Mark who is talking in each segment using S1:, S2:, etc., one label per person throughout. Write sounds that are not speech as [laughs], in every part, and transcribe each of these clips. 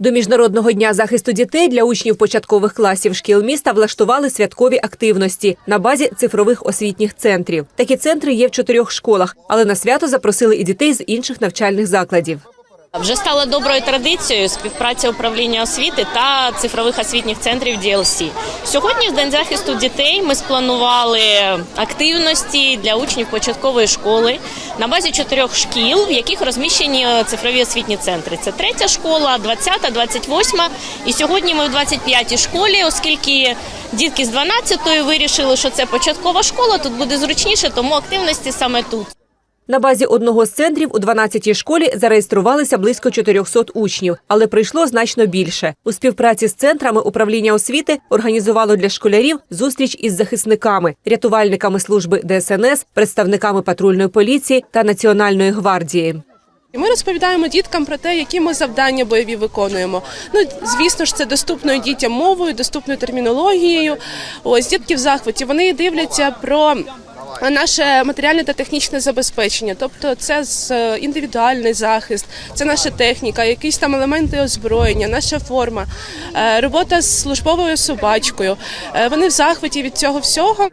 S1: До міжнародного дня захисту дітей для учнів початкових класів шкіл міста влаштували святкові активності на базі цифрових освітніх центрів. Такі центри є в чотирьох школах, але на свято запросили і дітей з інших навчальних закладів.
S2: Вже стала доброю традицією співпраця управління освіти та цифрових освітніх центрів DLC. Сьогодні, в день захисту дітей, ми спланували активності для учнів початкової школи на базі чотирьох шкіл, в яких розміщені цифрові освітні центри. Це третя школа, 20, 28. І сьогодні ми в 25-й школі, оскільки дітки з 12-ї вирішили, що це початкова школа, тут буде зручніше, тому активності саме тут.
S1: На базі одного з центрів у 12-й школі зареєструвалися близько 400 учнів, але прийшло значно більше. У співпраці з центрами управління освіти організувало для школярів зустріч із захисниками, рятувальниками служби ДСНС, представниками патрульної поліції та національної гвардії.
S3: Ми розповідаємо діткам про те, які ми завдання бойові виконуємо. Ну, звісно ж, це доступною дітям мовою, доступною термінологією. Ось дітки в захваті. Вони дивляться про. Наше матеріальне та технічне забезпечення, тобто це з- е, індивідуальний захист, це наша техніка, якісь там елементи озброєння, наша форма, е, робота з службовою собачкою. Е, Вони в захваті від цього всього.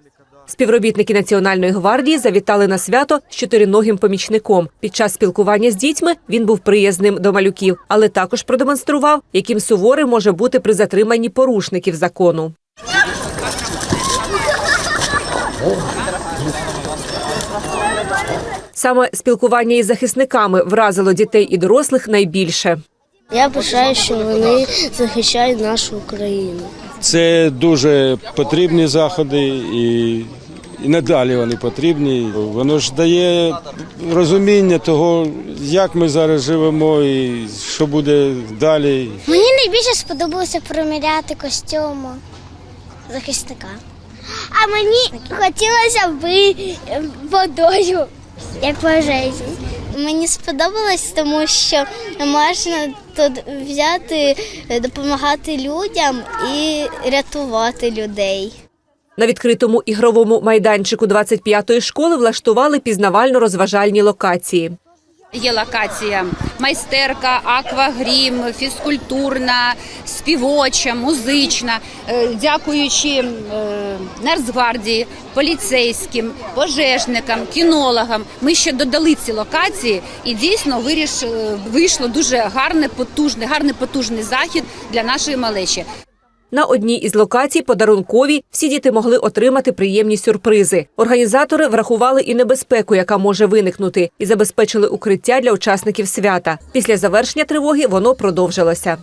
S1: Співробітники Національної гвардії завітали на свято з чотириногим помічником. Під час спілкування з дітьми він був приязним до малюків, але також продемонстрував, яким суворим може бути при затриманні порушників закону. [laughs] Саме спілкування із захисниками вразило дітей і дорослих найбільше.
S4: Я пишаю, що вони захищають нашу Україну.
S5: Це дуже потрібні заходи і, і надалі вони потрібні. Воно ж дає розуміння того, як ми зараз живемо і що буде далі.
S6: Мені найбільше сподобалося приміряти костюм захисника. А мені хотілося б водою, як пожежі. Мені сподобалось, тому що можна тут взяти, допомагати людям і рятувати людей.
S1: На відкритому ігровому майданчику 25-ї школи влаштували пізнавально-розважальні локації.
S7: Є локація майстерка, аквагрім, фізкультурна, співоча, музична. Е, Дякуючи е, Нацгвардії, поліцейським, пожежникам, кінологам. Ми ще додали ці локації, і дійсно виріш, е, вийшло дуже гарне, потужне, гарний потужний захід для нашої малечі.
S1: На одній із локацій подарункові всі діти могли отримати приємні сюрпризи. Організатори врахували і небезпеку, яка може виникнути, і забезпечили укриття для учасників свята. Після завершення тривоги воно продовжилося.